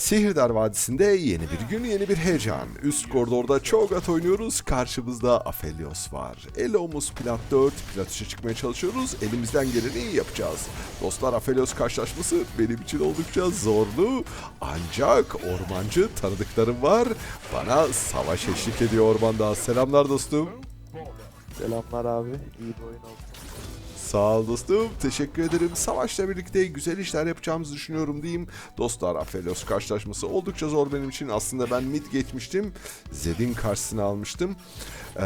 Sihirdar Vadisi'nde yeni bir gün, yeni bir heyecan. Üst koridorda çok at oynuyoruz. Karşımızda Aphelios var. Elomuz plat 4, plat 3'e çıkmaya çalışıyoruz. Elimizden geleni yapacağız. Dostlar Aphelios karşılaşması benim için oldukça zorlu. Ancak ormancı tanıdıklarım var. Bana savaş eşlik ediyor ormanda. Selamlar dostum. Selamlar abi. İyi bir oyun oldu. Sağ ol dostum. Teşekkür ederim. Savaşla birlikte güzel işler yapacağımızı düşünüyorum diyeyim. Dostlar Aphelios karşılaşması oldukça zor benim için. Aslında ben mid geçmiştim. Zed'in karşısına almıştım. Ee,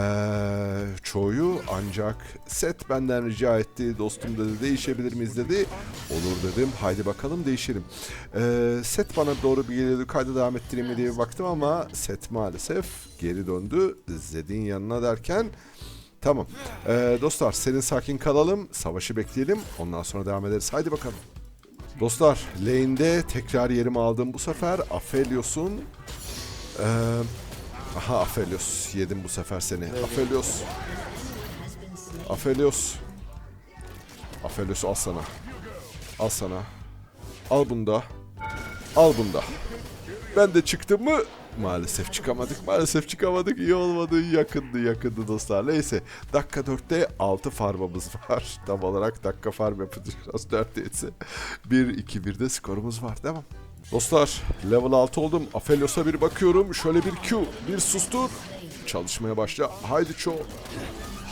çoğu ancak set benden rica etti. Dostum dedi değişebilir miyiz dedi. Olur dedim. Haydi bakalım değişelim. Ee, set bana doğru bir geliyordu. Kayda devam ettireyim mi diye baktım ama set maalesef geri döndü. Zed'in yanına derken Tamam. Ee, dostlar senin sakin kalalım. Savaşı bekleyelim. Ondan sonra devam ederiz. Haydi bakalım. Dostlar lane'de tekrar yerimi aldım. Bu sefer Aphelios'un ee, Aha Aphelios. Yedim bu sefer seni. Aphelios. Aphelios. Aphelios al sana. Al sana. Al bunda. Al bunda. Ben de çıktım mı? Maalesef çıkamadık. Maalesef çıkamadık. İyi olmadı. Yakındı yakındı dostlar. Neyse. Dakika 4'te 6 farmamız var. Tam olarak dakika farm yapacağız neredeyse. 1-2-1'de skorumuz var. Devam. Dostlar level 6 oldum. Aphelios'a bir bakıyorum. Şöyle bir Q. Bir sustur. Çalışmaya başla. Haydi Cho.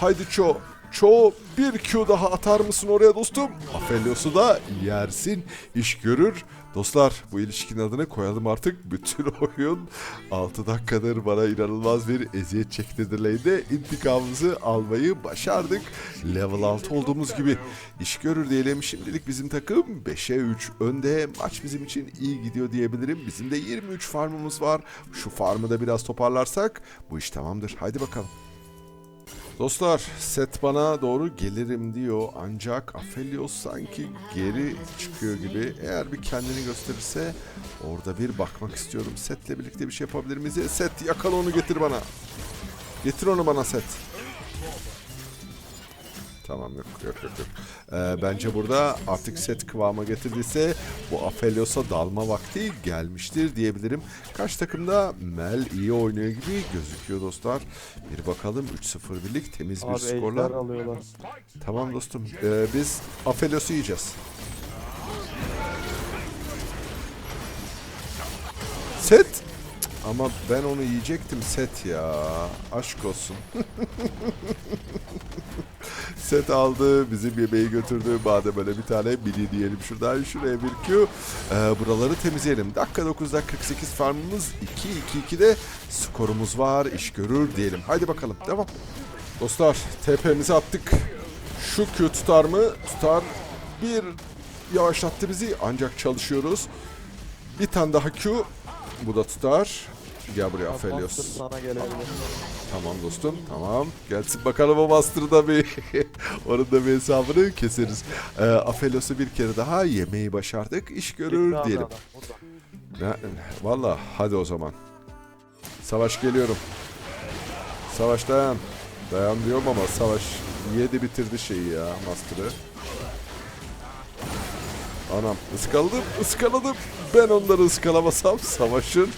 Haydi Cho. Cho bir Q daha atar mısın oraya dostum? Aphelios'u da yersin. iş görür. Dostlar bu ilişkinin adını koyalım artık. Bütün oyun 6 dakikadır bana inanılmaz bir eziyet çektirdi lane'de. İntikamımızı almayı başardık. Level 6 olduğumuz gibi iş görür diyelim. Şimdilik bizim takım 5'e 3 önde. Maç bizim için iyi gidiyor diyebilirim. Bizim de 23 farmımız var. Şu farmı da biraz toparlarsak bu iş tamamdır. Haydi bakalım. Dostlar set bana doğru gelirim diyor ancak Aphelios sanki geri çıkıyor gibi. Eğer bir kendini gösterirse orada bir bakmak istiyorum. Setle birlikte bir şey yapabilir miyiz? Set yakala onu getir bana. Getir onu bana set. Tamam yok yok yok. yok. Ee, bence burada artık set kıvama getirdiyse bu Aphelios'a dalma vakti gelmiştir diyebilirim. Kaç takımda Mel iyi oynuyor gibi gözüküyor dostlar. Bir bakalım 3-0 birlik temiz bir Abi skorla. ejder alıyorlar. Tamam dostum. Ee, biz Aphelios'u yiyeceğiz. Set. Ama ben onu yiyecektim set ya. Aşk olsun. set aldı. Bizim yemeği götürdü. Madem öyle bir tane mini diyelim şuradan. Şuraya bir Q. Ee, buraları temizleyelim. Dakika 9'da 48 farmımız. 2-2-2'de skorumuz var. İş görür diyelim. Haydi bakalım. Devam. Dostlar TP'mizi attık. Şu Q tutar mı? Tutar. Bir yavaşlattı bizi ancak çalışıyoruz. Bir tane daha Q. Bu da tutar. Gel buraya Aphelios. sana gelebilir. Tamam dostum tamam. Gelsin bakalım o Master'ı da bir onun da bir hesabını keseriz. Ee, Aphelios'u bir kere daha yemeği başardık. İş görür abi diyelim. Ne, valla hadi o zaman. Savaş geliyorum. Savaş dayan. Dayan diyorum ama savaş yedi bitirdi şeyi ya Master'ı. Anam ıskaladım ıskaladım. Ben onları ıskalamasam savaşın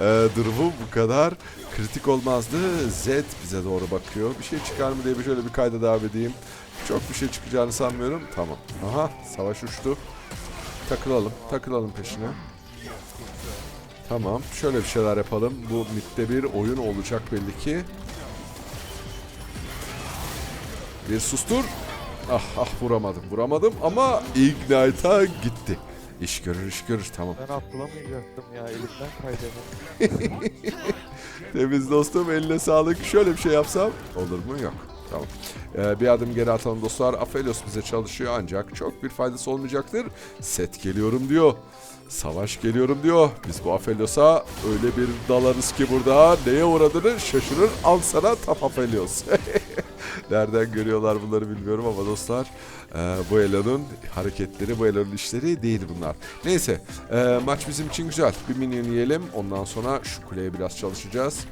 e, durumu bu kadar kritik olmazdı. Zed bize doğru bakıyor. Bir şey çıkar mı diye bir şöyle bir kayda devam edeyim. Çok bir şey çıkacağını sanmıyorum. Tamam. Aha savaş uçtu. Takılalım. Takılalım peşine. Tamam. Şöyle bir şeyler yapalım. Bu midde bir oyun olacak belli ki. Bir sustur. Ah ah vuramadım. Vuramadım ama Ignite'a gitti. İş görür iş görür tamam. Ben atlamayacaktım ya elimden kaydı. Temiz dostum eline sağlık. Şöyle bir şey yapsam olur mu? Yok. Tamam. Ee, bir adım geri atalım dostlar. Aphelios bize çalışıyor ancak çok bir faydası olmayacaktır. Set geliyorum diyor. Savaş geliyorum diyor. Biz bu Aphelios'a öyle bir dalarız ki burada neye uğradığını şaşırır. Al sana tap Aphelios. Nereden görüyorlar bunları bilmiyorum ama dostlar e, bu Elon'un hareketleri, bu Elon'un işleri değil bunlar. Neyse e, maç bizim için güzel. Bir minyon yiyelim. Ondan sonra şu kuleye biraz çalışacağız.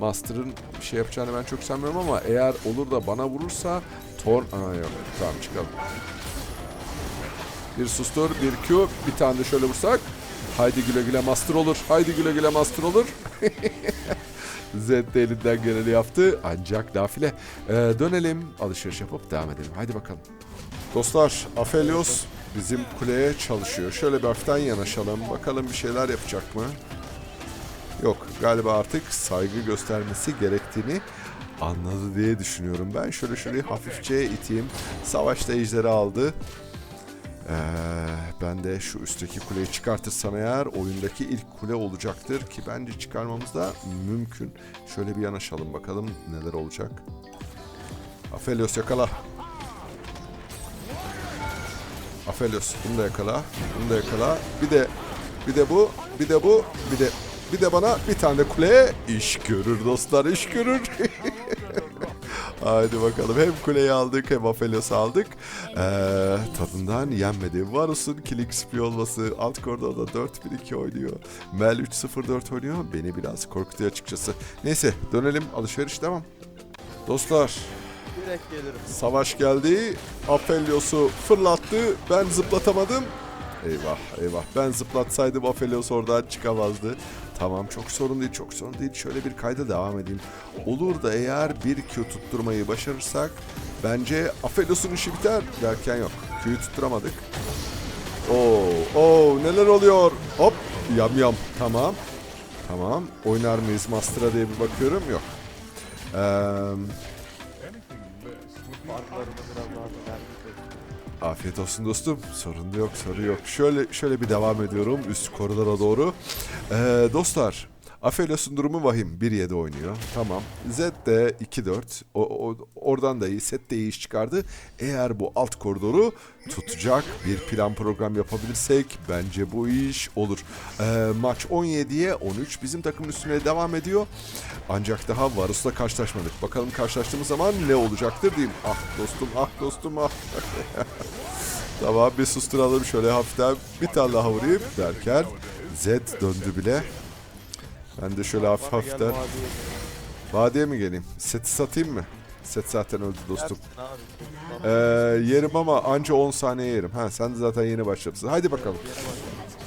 Master'ın bir şey yapacağını ben çok sanmıyorum ama eğer olur da bana vurursa Thorn... Aa yok tamam çıkalım. Bir sustur, bir Q, bir tane de şöyle vursak. Haydi güle güle master olur. Haydi güle güle master olur. Zed de elinden geleni yaptı. Ancak nafile. Ee, dönelim alışveriş yapıp devam edelim. Haydi bakalım. Dostlar Aphelios bizim kuleye çalışıyor. Şöyle bir hafiften yanaşalım. Bakalım bir şeyler yapacak mı? Yok galiba artık saygı göstermesi gerektiğini anladı diye düşünüyorum. Ben şöyle şöyle hafifçe iteyim. Savaşta ejderi aldı. Ee, ben de şu üstteki kuleyi çıkartırsam eğer oyundaki ilk kule olacaktır ki bence çıkarmamız da mümkün. Şöyle bir yanaşalım bakalım neler olacak. Aphelios yakala. Aphelios bunu da yakala. Bunu da yakala. Bir de bir de bu, bir de bu, bir de bir de bana bir tane kule iş görür dostlar iş görür. Haydi bakalım hem kuleyi aldık hem Aphelios'u aldık. Ee, tadından yenmedi. Varus'un kill XP olması. Alt koridorda 4-1-2 oynuyor. Mel 3-0-4 oynuyor. Beni biraz korkutuyor açıkçası. Neyse dönelim alışveriş devam. Dostlar Direkt gelirim. Savaş geldi. Aphelios'u fırlattı. Ben zıplatamadım. Eyvah eyvah. Ben zıplatsaydım Aphelios oradan çıkamazdı. Tamam çok sorun değil çok sorun değil. Şöyle bir kayda devam edeyim. Olur da eğer bir Q tutturmayı başarırsak bence Aphelios'un işi biter derken yok. Q'yu tutturamadık. Oo, oo neler oluyor? Hop yam yam. Tamam. Tamam. Oynar mıyız Master'a diye bir bakıyorum. Yok. Düzenleyeceğiz. Afiyet olsun dostum. Sorun yok, soru yok. Şöyle şöyle bir devam ediyorum üst koridora doğru. Ee, dostlar, Aphelios'un durumu vahim. 1-7 oynuyor. Tamam. Zed de 2-4. O, o- oradan da iyi. Set de iyi iş çıkardı. Eğer bu alt koridoru tutacak bir plan program yapabilirsek bence bu iş olur. Ee, maç 17'ye 13 bizim takımın üstüne devam ediyor. Ancak daha Varus'la karşılaşmadık. Bakalım karşılaştığımız zaman ne olacaktır diyeyim. Ah dostum, ah dostum, ah. tamam bir susturalım şöyle hafiften bir tane daha vurayım derken Zed döndü bile. Ben de şöyle hafif hafiften vadiye. mi geleyim? Seti satayım mı? Set zaten öldü dostum. Ee, yerim ama anca 10 saniye yerim. Ha sen de zaten yeni başladın. Haydi bakalım.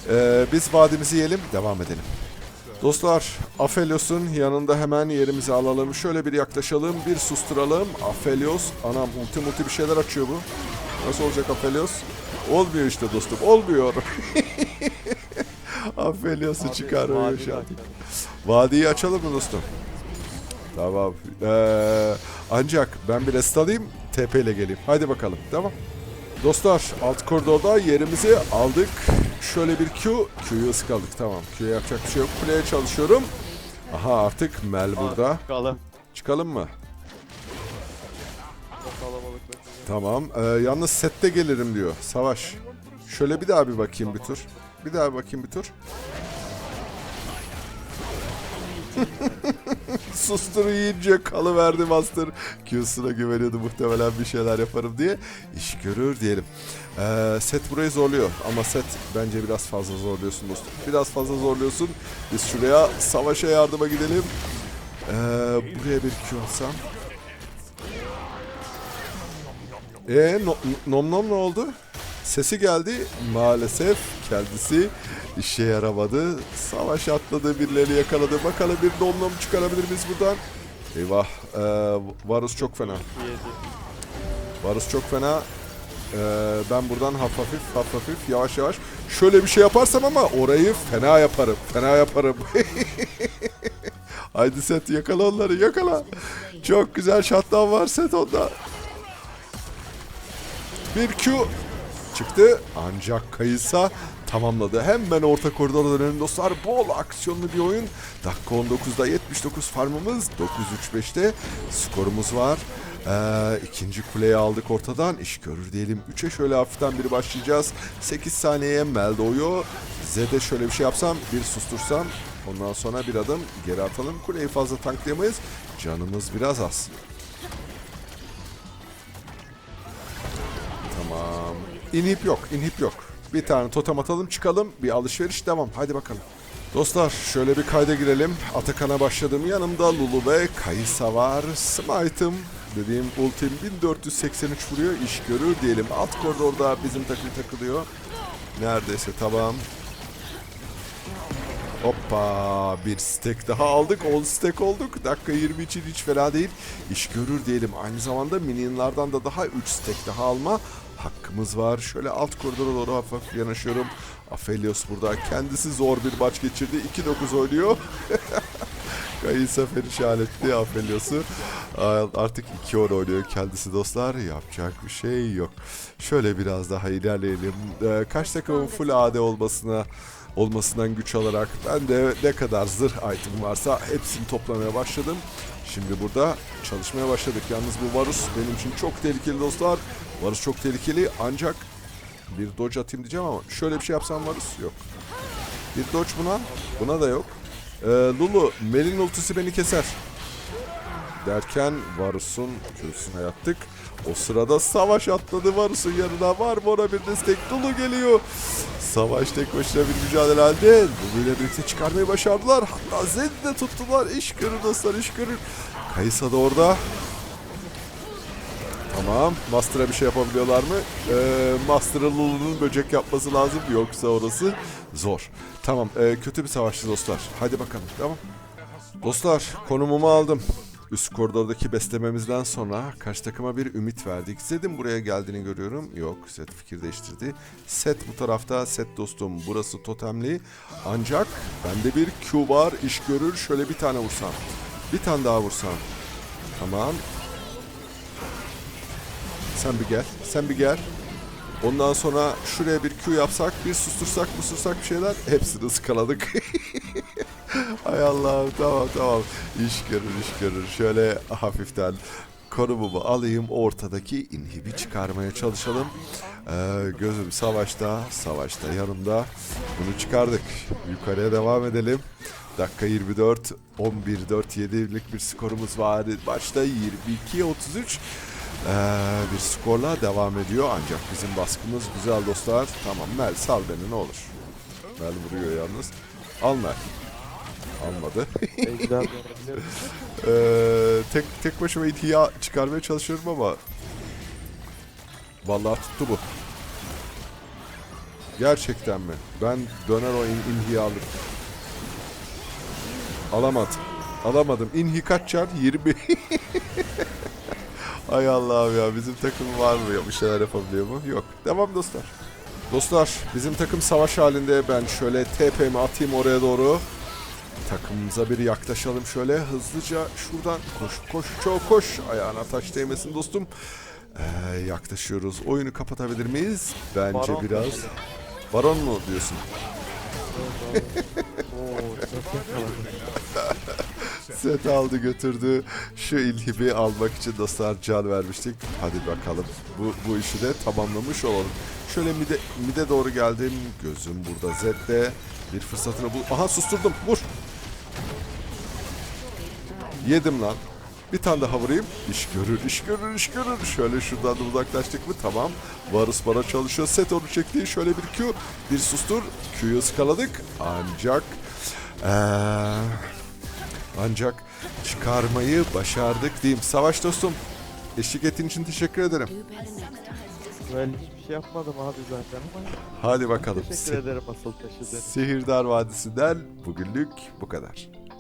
Ee, biz vadimizi yiyelim, devam edelim. Dostlar, Aphelios'un yanında hemen yerimizi alalım. Şöyle bir yaklaşalım, bir susturalım. Aphelios, anam multi multi bir şeyler açıyor bu. Nasıl olacak Aphelios? Olmuyor işte dostum, olmuyor. Vadi şu an. zaten. Vadiyi açalım mı dostum? Tamam. Ee, ancak ben bir rest alayım, TP ile geleyim. Haydi bakalım, tamam. Dostlar, alt koridorda yerimizi aldık. Şöyle bir Q, Q'yu ıskaladık, tamam. Q'ya yapacak bir şey yok. Kuleye çalışıyorum. Aha artık Mel burada. Kalın. Çıkalım mı? Bekliyor. Tamam. Ee, yalnız sette gelirim diyor. Savaş. Şöyle bir daha bir bakayım bir tur. Bir daha bakayım bir tur. Sustur yiyince kalıverdi Master. Q'suna güveniyordu muhtemelen bir şeyler yaparım diye. İş görür diyelim. Ee, set burayı zorluyor ama set bence biraz fazla zorluyorsun dostum. Biraz fazla zorluyorsun. Biz şuraya savaşa yardıma gidelim. Ee, buraya bir Q atsam. E no, nom nom ne oldu? Sesi geldi. Maalesef kendisi işe yaramadı. Savaş atladı, birileri yakaladı. Bakalım bir nom nom çıkarabilir miyiz buradan? Eyvah. Ee, Varus çok fena. Varus çok fena. Ee, ben buradan hafif hafif hafif hafif yavaş yavaş şöyle bir şey yaparsam ama orayı fena yaparım. Fena yaparım. Haydi set yakala onları yakala. Çok güzel şattan var set onda. Bir Q çıktı ancak Kayısa tamamladı. Hemen orta koridora dönelim dostlar. Bol aksiyonlu bir oyun. Dakika 19'da 79 farmımız. 9-3-5'te skorumuz var. Ee, ikinci kuleyi aldık ortadan. İş görür diyelim. 3'e şöyle hafiften bir başlayacağız. 8 saniyeye Mel doğuyor. Z'de şöyle bir şey yapsam, bir sustursam. Ondan sonra bir adım geri atalım. Kuleyi fazla tanklayamayız. Canımız biraz az. İnhip yok, inhip yok. Bir tane totem atalım, çıkalım. Bir alışveriş devam. Hadi bakalım. Dostlar şöyle bir kayda girelim. Atakan'a başladım. Yanımda Lulu ve Kayısa var. Smite'ım dediğim ultim 1483 vuruyor. İş görür diyelim. Alt koridorda bizim takım takılıyor. Neredeyse tamam. Hoppa bir stack daha aldık. 10 stack olduk. Dakika 20 için hiç fena değil. İş görür diyelim. Aynı zamanda minyonlardan da daha 3 stack daha alma hakkımız var. Şöyle alt koridora doğru hafif yanaşıyorum. Aphelios burada. Kendisi zor bir maç geçirdi. 2-9 oynuyor. Kayısa perişan etti Aphelios'u. Artık 2 10 oynuyor kendisi dostlar. Yapacak bir şey yok. Şöyle biraz daha ilerleyelim. Ee, kaç takımın full AD olmasına olmasından güç alarak ben de ne kadar zırh item varsa hepsini toplamaya başladım. Şimdi burada çalışmaya başladık. Yalnız bu Varus benim için çok tehlikeli dostlar. Varus çok tehlikeli ancak bir dodge atayım diyeceğim ama şöyle bir şey yapsam Varus yok. Bir dodge buna, buna da yok. Ee, Lulu, Mel'in ultisi beni keser. Derken Varus'un köşesine yattık. O sırada Savaş atladı Varus'un yanına. Var mı ona bir destek? Lulu geliyor. Savaş tek başına bir mücadele halde. Lulu ile birlikte çıkarmayı başardılar. Hatta Zed'i de tuttular. İş görür dostlar iş görür. Kayısa da orada. Tamam. Master'a bir şey yapabiliyorlar mı? Ee, Master'a Lulu'nun böcek yapması lazım. Yoksa orası zor. Tamam. ee, kötü bir savaşçı dostlar. Hadi bakalım. Tamam. Dostlar konumumu aldım. Üst koridordaki beslememizden sonra karşı takıma bir ümit verdik. Zed'in buraya geldiğini görüyorum. Yok Zed fikir değiştirdi. Set bu tarafta. Set dostum burası totemli. Ancak bende bir Q var. iş görür. Şöyle bir tane vursam. Bir tane daha vursam. Tamam. Sen bir gel. Sen bir gel. Ondan sonra şuraya bir Q yapsak, bir sustursak, sustursak bir şeyler hepsini ıskaladık. Hay Allah'ım tamam tamam. İş görür iş görür. Şöyle hafiften konumumu alayım. Ortadaki inhibi çıkarmaya çalışalım. Ee, gözüm savaşta, savaşta yanımda. Bunu çıkardık. Yukarıya devam edelim. Dakika 24, 11-4 7'lik bir skorumuz var. Başta 22-33 ee, bir skorla devam ediyor. Ancak bizim baskımız güzel dostlar. Tamam Mel sal beni ne olur. Mel vuruyor yalnız. Al Mel. Almadı. Ee, tek tek başıma ihya çıkarmaya çalışıyorum ama vallahi tuttu bu. Gerçekten mi? Ben döner o in, alırım. Alamadım. Alamadım. İnhi kaç çar? 20. Ay Allah'ım ya bizim takım var mı ya bir şeyler yapabiliyor mu? Yok. Devam dostlar. Dostlar bizim takım savaş halinde ben şöyle TP'mi atayım oraya doğru. Takımımıza bir yaklaşalım şöyle hızlıca şuradan koş koş çok koş ayağına taş değmesin dostum. Ee, yaklaşıyoruz. Oyunu kapatabilir miyiz? Bence Baron biraz. mesela. Baron mu diyorsun? Oo, çok. Set aldı götürdü. Şu ilhibi almak için dostlar can vermiştik. Hadi bakalım. Bu, bu işi de tamamlamış olalım. Şöyle mide, mide doğru geldim. Gözüm burada Zed'de. Bir fırsatını bul. Aha susturdum. Vur. Yedim lan. Bir tane daha vurayım. İş görür, iş görür, iş görür. Şöyle şuradan da uzaklaştık mı? Tamam. Varus bana çalışıyor. Set onu çekti. Şöyle bir Q. Bir sustur. Q'yu ıskaladık. Ancak... Eee... Ancak çıkarmayı başardık diyeyim. Savaş dostum. Eşlik ettiğin için teşekkür ederim. Ben hiçbir şey yapmadım abi zaten ama Hadi bakalım. teşekkür ederim asıl taşıdığın. Sihirdar Vadisi'nden bugünlük bu kadar.